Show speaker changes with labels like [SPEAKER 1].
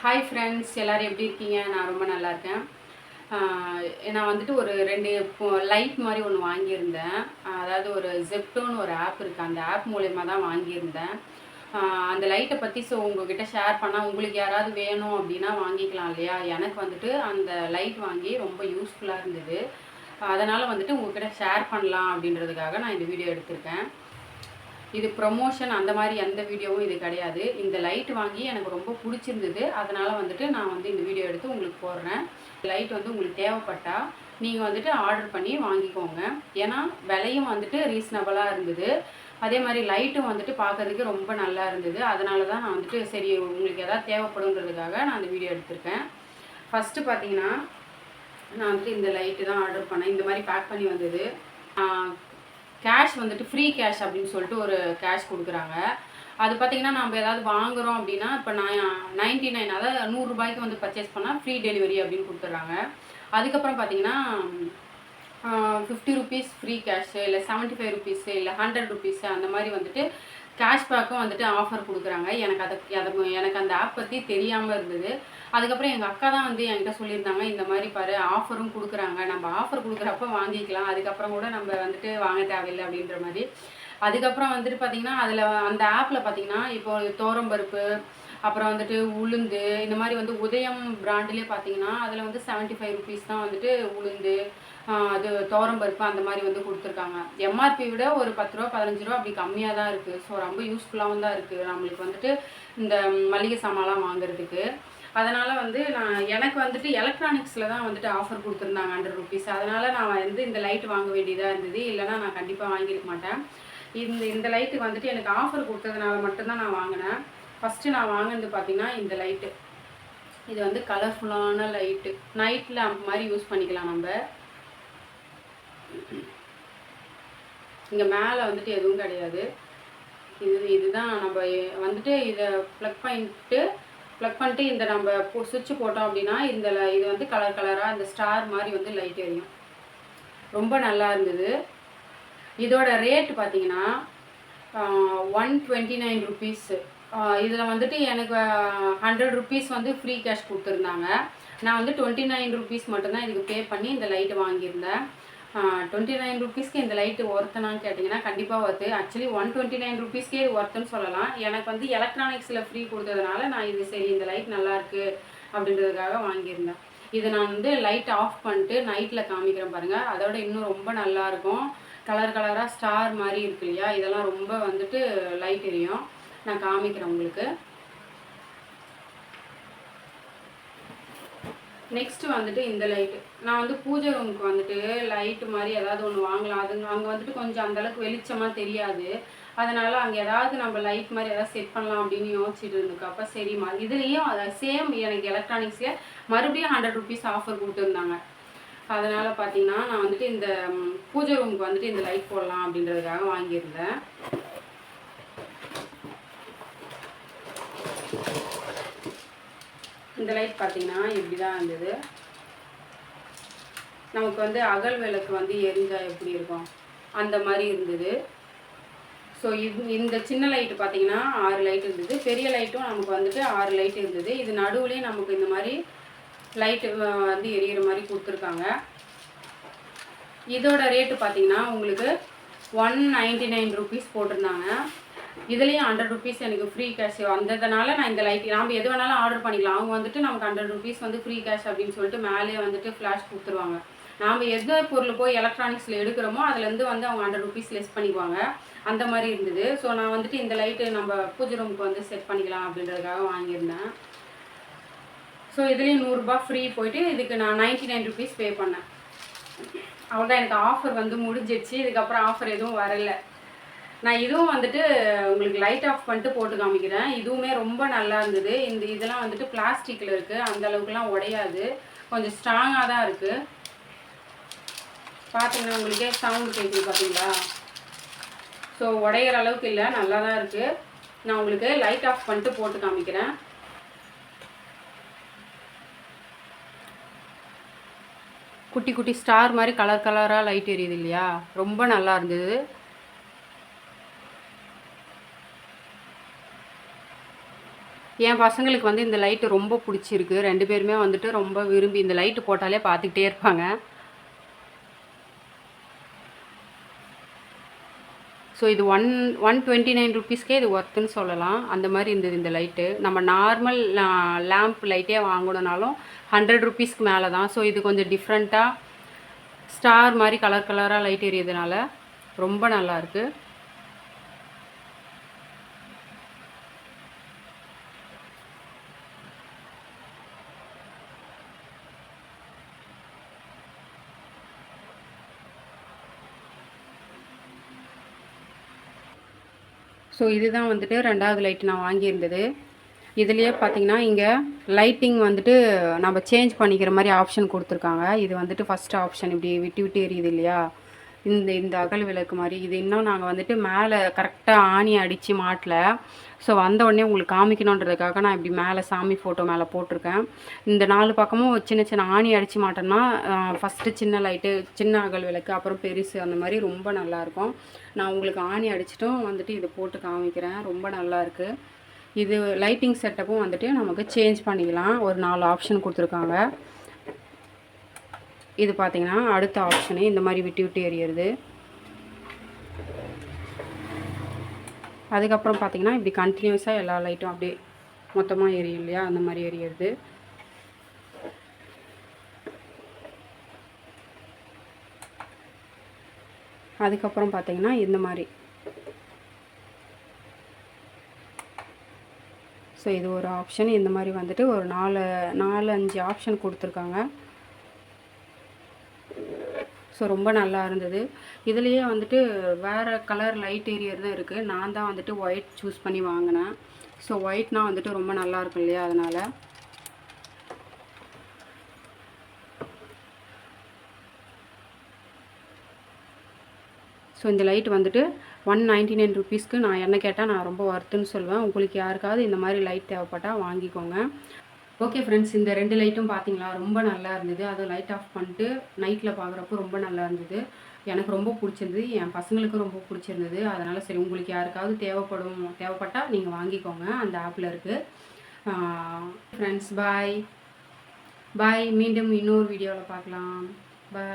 [SPEAKER 1] Hi friends எல்லோரும் எப்படி இருக்கீங்க? நான் ரொம்ப நல்லா இருக்கேன். நான் வந்துட்டு ஒரு ரெண்டு லைட் மாதிரி ஒன்று வாங்கியிருந்தேன். அதாவது ஒரு ஜெப்டோன்னு ஒரு ஆப் இருக்குது அந்த ஆப் மூலயமா தான் வாங்கியிருந்தேன். அந்த லைட்டை பற்றி ஸோ உங்ககிட்ட ஷேர் பண்ணால் உங்களுக்கு யாராவது வேணும் அப்படின்னா வாங்கிக்கலாம் இல்லையா? எனக்கு வந்துட்டு அந்த லைட் வாங்கி ரொம்ப யூஸ்ஃபுல்லாக இருந்தது. அதனால் வந்துட்டு உங்ககிட்ட ஷேர் பண்ணலாம் அப்படின்றதுக்காக நான் இந்த வீடியோ எடுத்திருக்கேன். இது ப்ரொமோஷன் அந்த மாதிரி எந்த வீடியோவும் இது கிடையாது. இந்த லைட் வாங்கி எனக்கு ரொம்ப பிடிச்சிருந்தது. அதனால் வந்துட்டு நான் வந்து இந்த வீடியோ எடுத்து உங்களுக்கு போடுறேன். லைட் வந்து உங்களுக்கு தேவைப்பட்டால் நீங்கள் வந்துட்டு ஆர்டர் பண்ணி வாங்கிக்கோங்க. ஏன்னா விலையும் வந்துட்டு ரீசனபிளாக இருந்தது. அதே மாதிரி லைட்டும் வந்துட்டு பார்க்கறதுக்கு ரொம்ப நல்லா இருந்தது. அதனால தான் நான் வந்துட்டு சரி உங்களுக்கு எதாவது தேவைப்படுங்கிறதுக்காக நான் அந்த வீடியோ எடுத்திருக்கேன். ஃபஸ்ட்டு பார்த்தீங்கன்னா நான் வந்துட்டு இந்த லைட்டு தான் ஆர்டர் பண்ணேன். இந்த மாதிரி பேக் பண்ணி வந்தது. கேஷ் வந்துட்டு ஃப்ரீ கேஷ் அப்படின்னு சொல்லிட்டு ஒரு கேஷ் கொடுக்குறாங்க. அது பார்த்தீங்கன்னா நம்ம ஏதாவது வாங்குறோம் அப்படின்னா இப்போ நான் நைன்ட்டி நைன் அதாவது நூறுரூபாய்க்கு வந்து பர்ச்சேஸ் பண்ணால் ஃப்ரீ டெலிவரி அப்படின்னு கொடுத்துட்றாங்க. அதுக்கப்புறம் பார்த்தீங்கன்னா ஃபிஃப்டி ருபீஸ் ஃப்ரீ கேஷு இல்லை செவன்ட்டி ஃபைவ் ருபீஸு இல்லை ஹண்ட்ரட் ருபீஸு அந்த மாதிரி வந்துட்டு கேஷ்பேக்கும் வந்துட்டு ஆஃபர் கொடுக்குறாங்க. எனக்கு அதை அதை எனக்கு அந்த ஆப் பற்றி தெரியாமல் இருந்தது. அதுக்கப்புறம் எங்கள் அக்கா தான் வந்து என்கிட்ட சொல்லியிருந்தாங்க இந்த மாதிரி பாரு ஆஃபரும் கொடுக்குறாங்க. நம்ம ஆஃபர் கொடுக்குறப்ப வாங்கிக்கலாம். அதுக்கப்புறம் கூட நம்ம வந்துட்டு வாங்க தேவையில்லை. அப்படின்ற மாதிரி. அதுக்கப்புறம் வந்துட்டு பார்த்தீங்கன்னா அதில் அந்த ஆப்பில் பார்த்தீங்கன்னா இப்போ தோரம்பருப்பு அப்புறம் வந்துட்டு உளுந்து இந்த மாதிரி வந்து உதயம் பிராண்டிலே பார்த்தீங்கன்னா அதில் வந்து செவன்ட்டி ஃபைவ் ருபீஸ் தான் வந்துட்டு உளுந்து அது துவரம்பருப்பு அந்த மாதிரி வந்து கொடுத்துருக்காங்க. எம்ஆர்பி விட ஒரு பத்து ரூபா பதினஞ்சு ரூபா அப்படி கம்மியாக தான் இருக்குது ஸோ ரொம்ப யூஸ்ஃபுல்லாகவும் தான் இருக்குது நம்மளுக்கு வந்துட்டு இந்த மளிகை சாமான்லாம் வாங்குறதுக்கு. அதனால் வந்து நான் எனக்கு வந்துட்டு எலக்ட்ரானிக்ஸில் தான் வந்துட்டு ஆஃபர் கொடுத்துருந்தாங்க ஹண்ட்ரட் ருபீஸ் அதனால் நான் வந்து இந்த லைட் வாங்க வேண்டியதாக இருந்தது. இல்லைன்னா நான் கண்டிப்பாக வாங்கியிருக்க மாட்டேன். இந்த இந்த லைட்டுக்கு வந்துட்டு எனக்கு ஆஃபர் கொடுத்ததுனால மட்டும்தான் நான் வாங்கினேன். ஃபஸ்ட்டு நான் வாங்கினது பார்த்தீங்கன்னா இந்த லைட்டு இது வந்து கலர்ஃபுல்லான லைட்டு நைட் லேம்ப் மாதிரி யூஸ் பண்ணிக்கலாம் நம்ம. இங்கே மேலே வந்துட்டு எதுவும் கிடையாது. இது இதுதான் நம்ம வந்துட்டு இதை ப்ளக் பண்ணிட்டு ப்ளக் பண்ணிட்டு இந்த நம்ம சுவிட்ச் போட்டோம் அப்படின்னா இந்த இது வந்து கலர் கலராக இந்த ஸ்டார் மாதிரி வந்து லைட் எரியும். ரொம்ப நல்லா இருந்தது. இதோட ரேட் பார்த்தீங்கன்னா ஒன் டுவெண்ட்டி நைன் ருபீஸு இதில் வந்துட்டு எனக்கு ஹண்ட்ரட் ருபீஸ் வந்து ஃப்ரீ கேஷ் கொடுத்துருந்தாங்க. நான் வந்து டுவெண்ட்டி நைன் ருபீஸ் மட்டும்தான் இதுக்கு பே பண்ணி இந்த லைட்டு வாங்கியிருந்தேன். டுவெண்ட்டி நைன் ருபீஸ்க்கு இந்த லைட்டு ஒர்த்தனான்னு கேட்டிங்கன்னா கண்டிப்பாக worth actually one twenty nine ருபீஸ்க்கே ஒர்த்துன்னு சொல்லலாம். எனக்கு வந்து எலக்ட்ரானிக்ஸில் ஃப்ரீ கொடுத்ததுனால நான் இது சரி இந்த லைட் நல்லாயிருக்கு அப்படின்றதுக்காக வாங்கியிருந்தேன். இதை நான் வந்து லைட் ஆஃப் பண்ணிட்டு நைட்டில் காமிக்கிறேன் பாருங்கள் அதோட இன்னும் ரொம்ப நல்லா இருக்கும். கலர் கலராக ஸ்டார் மாதிரி இருக்கு இல்லையா? இதெல்லாம் ரொம்ப வந்துட்டு லைட் எரியும். நான் காமிக்கிறேன் உங்களுக்கு. நெக்ஸ்ட் வந்துட்டு இந்த லைட்டு நான் வந்து பூஜை ரூமுக்கு வந்துட்டு லைட்டு மாதிரி ஏதாவது ஒன்று வாங்கலாம். அது அங்கே வந்துட்டு கொஞ்சம் அந்தளவுக்கு வெளிச்சமாக தெரியாது. அதனால் அங்கே ஏதாவது நம்ம லைட் மாதிரி ஏதாவது செட் பண்ணலாம் அப்படின்னு யோசிச்சுட்டு இருந்துக்கப்ப சரிம்மா இதுலேயும் அதை சேம் எனக்கு எலக்ட்ரானிக்ஸில் மறுபடியும் ஹண்ட்ரட் ருபீஸ் ஆஃபர் கொடுத்துருந்தாங்க. அதனால் பார்த்தீங்கன்னா நான் வந்துட்டு இந்த பூஜை ரூமுக்கு வந்துட்டு இந்த லைட் போடலாம் அப்படின்றதுக்காக வாங்கியிருந்தேன். இந்த லைட் பார்த்தீங்கன்னா இப்படி தான் இருந்தது. நமக்கு வந்து அகல் விளக்கு வந்து எரிஞ்சால் எப்படி இருக்கும்? அந்த மாதிரி இருந்தது. ஸோ இது இந்த சின்ன லைட்டு பார்த்தீங்கன்னா ஆறு லைட் இருந்தது. பெரிய லைட்டும் நமக்கு வந்துட்டு ஆறு லைட் இருந்தது. இது நடுவுலேயே நமக்கு இந்த மாதிரி லைட்டு வந்து எரியிற மாதிரி கொடுத்துருக்காங்க. இதோட ரேட்டு பார்த்தீங்கன்னா உங்களுக்கு ஒன் நைன்டி நைன் ருபீஸ் போட்டிருந்தாங்க. இதுலேயும் ஹண்ட்ரட் ருபீஸ் எனக்கு ஃப்ரீ கேஷ் வந்ததுனால நான் இந்த லைட் நாம் எது வேணாலும் ஆர்டர் பண்ணிக்கலாம். அவங்க வந்துட்டு நமக்கு ஹண்ட்ரட் ருபீஸ் வந்து ஃப்ரீ கேஷ் அப்படின்னு சொல்லிட்டு மேலே வந்துட்டு ஃப்ளாஷ் கொடுத்துருவாங்க. நாம் எந்த பொருள் போய் எலக்ட்ரானிக்ஸில் எடுக்கிறோமோ அதுலேருந்து வந்து அவங்க ஹண்ட்ரட் ருபீஸ் லெஸ் பண்ணிக்குவாங்க. அந்த மாதிரி இருந்தது. ஸோ நான் வந்துட்டு இந்த லைட்டு நம்ம பூஜை ரூமுக்கு வந்து செட் பண்ணிக்கலாம் அப்படின்றதுக்காக வாங்கியிருந்தேன். ஸோ இதுலேயும் நூறுரூபா ஃப்ரீ போயிட்டு இதுக்கு நான் நைன்ட்டி நைன் ருபீஸ் பே பண்ணேன். அவ்வளோதான் எனக்கு ஆஃபர் வந்து முடிஞ்சிடுச்சு. இதுக்கப்புறம் ஆஃபர் எதுவும் வரல. நான் இதுவும் வந்துட்டு உங்களுக்கு லைட் ஆஃப் பண்ணிட்டு போட்டு காமிக்கிறேன். இதுவுமே ரொம்ப நல்லா இருந்தது. இந்த இதெல்லாம் வந்துட்டு பிளாஸ்டிக்கில் இருக்குது அந்த அளவுக்குலாம் உடையாது. கொஞ்சம் ஸ்ட்ராங்காக தான் இருக்குது பார்த்தீங்கன்னா உங்களுக்கே சவுண்ட் கேட்குது பார்த்தீங்களா ஸோ உடையிற அளவுக்கு இல்லை. நல்லா தான் இருக்குது நான் உங்களுக்கு லைட் ஆஃப் பண்ணிட்டு போட்டு காமிக்கிறேன். குட்டி குட்டி ஸ்டார் மாதிரி கலர் கலராக லைட் எரியுது இல்லையா? ரொம்ப நல்லா இருந்தது. என் பசங்களுக்கு வந்து இந்த லைட்டு ரொம்ப பிடிச்சிருக்கு. ரெண்டு பேருமே வந்துட்டு ரொம்ப விரும்பி இந்த லைட்டு போட்டாலே பார்த்துக்கிட்டே இருப்பாங்க. ஸோ இது ஒன் ஒன் டுவெண்ட்டி நைன் ருபீஸ்க்கே இது ஒர்த்துன்னு சொல்லலாம். அந்த மாதிரி இருந்தது இந்த லைட்டு நம்ம நார்மல் லேம்ப் லைட்டே வாங்கணுனாலும் ஹண்ட்ரட் ருபீஸ்க்கு மேலே தான். ஸோ இது கொஞ்சம் டிஃப்ரெண்ட்டாக ஸ்டார் மாதிரி கலர் கலராக லைட் எரியதுனால ரொம்ப நல்லாயிருக்கு ஸோ இதுதான் வந்துட்டு ரெண்டாவது லைட் நான் வாங்கியிருந்தது. இதுலேயே பார்த்தீங்கன்னா இங்கே லைட்டிங் வந்துட்டு நம்ம சேஞ்ச் பண்ணிக்கிற மாதிரி ஆப்ஷன் கொடுத்துருக்காங்க. இது வந்துட்டு ஃபஸ்ட் ஆப்ஷன் இப்படி விட்டு விட்டு எரியுது இல்லையா? இந்த இந்த அகல் விளக்கு மாதிரி. இது இன்னும் நாங்கள் வந்துட்டு மேலே கரெக்டாக ஆணி அடித்து மாட்டல. ஸோ வந்த உடனே உங்களுக்கு காமிக்கணுன்றதுக்காக நான் இப்படி மேலே சாமி ஃபோட்டோ மேலே போட்டிருக்கேன். இந்த நாலு பக்கமும் சின்ன சின்ன ஆணி அடித்து மாட்டோம்னா ஃபஸ்ட்டு சின்ன லைட்டு சின்ன அகல் விளக்கு அப்புறம் பெருசு அந்த மாதிரி ரொம்ப நல்லாயிருக்கும் நான் உங்களுக்கு ஆணி அடிச்சிட்டும் வந்துட்டு இதை போட்டு காமிக்கிறேன். ரொம்ப நல்லாயிருக்கு இது லைட்டிங் செட்டப்பும் வந்துட்டு நமக்கு சேஞ்ச் பண்ணிக்கலாம். ஒரு நாலு ஆப்ஷன் கொடுத்துருக்காங்க. இது பார்த்திங்கன்னா அடுத்த ஆப்ஷனு இந்த மாதிரி விட்டு விட்டு எரியறது அதுக்கப்புறம் பார்த்திங்கன்னா இப்படி கண்டினியூஸாக எல்லா லைட்டும் அப்படியே மொத்தமாக எரியும் இல்லையா? அந்த மாதிரி எரியறது அதுக்கப்புறம் பார்த்தீங்கன்னா இந்த மாதிரி. ஸோ இது ஒரு ஆப்ஷன் இந்த மாதிரி வந்துட்டு ஒரு நாலு நாலு அஞ்சு ஆப்ஷன் கொடுத்துருக்காங்க. ஸோ ரொம்ப நல்லா இருந்தது. இதுலேயே வந்துட்டு வேறு கலர் லைட் ஏரியர் தான் இருக்குது நான் தான் வந்துட்டு ஒயிட் சூஸ் பண்ணி வாங்கினேன். ஸோ ஒயிட்னா வந்துட்டு ரொம்ப நல்லா இருக்கும் இல்லையா அதனால். ஸோ இந்த லைட் வந்துட்டு ஒன் நைன்ட்டி நைன் ருபீஸ்க்கு நான் என்ன கேட்டால் நான் ரொம்ப ஒர்த்துன்னு சொல்லுவேன் உங்களுக்கு யாருக்காவது இந்த மாதிரி லைட் தேவைப்பட்டால் வாங்கிக்கோங்க. ஓகே ஃப்ரெண்ட்ஸ் இந்த ரெண்டு லைட்டும் பார்த்தீங்களா ரொம்ப நல்லா இருந்தது. அதை லைட் ஆஃப் பண்ணிட்டு நைட்டில் பார்க்குறப்போ ரொம்ப நல்லா இருந்தது. எனக்கு ரொம்ப பிடிச்சிருந்தது. என் பசங்களுக்கும் ரொம்ப பிடிச்சிருந்தது. அதனால் சரி உங்களுக்கு யாருக்காவது தேவைப்படும் தேவைப்பட்டால் நீங்கள் வாங்கிக்கோங்க. அந்த ஆப்பில் இருக்குது ஃப்ரெண்ட்ஸ் பாய் பாய் மீண்டும் இன்னொரு வீடியோவில் பார்க்கலாம் பாய்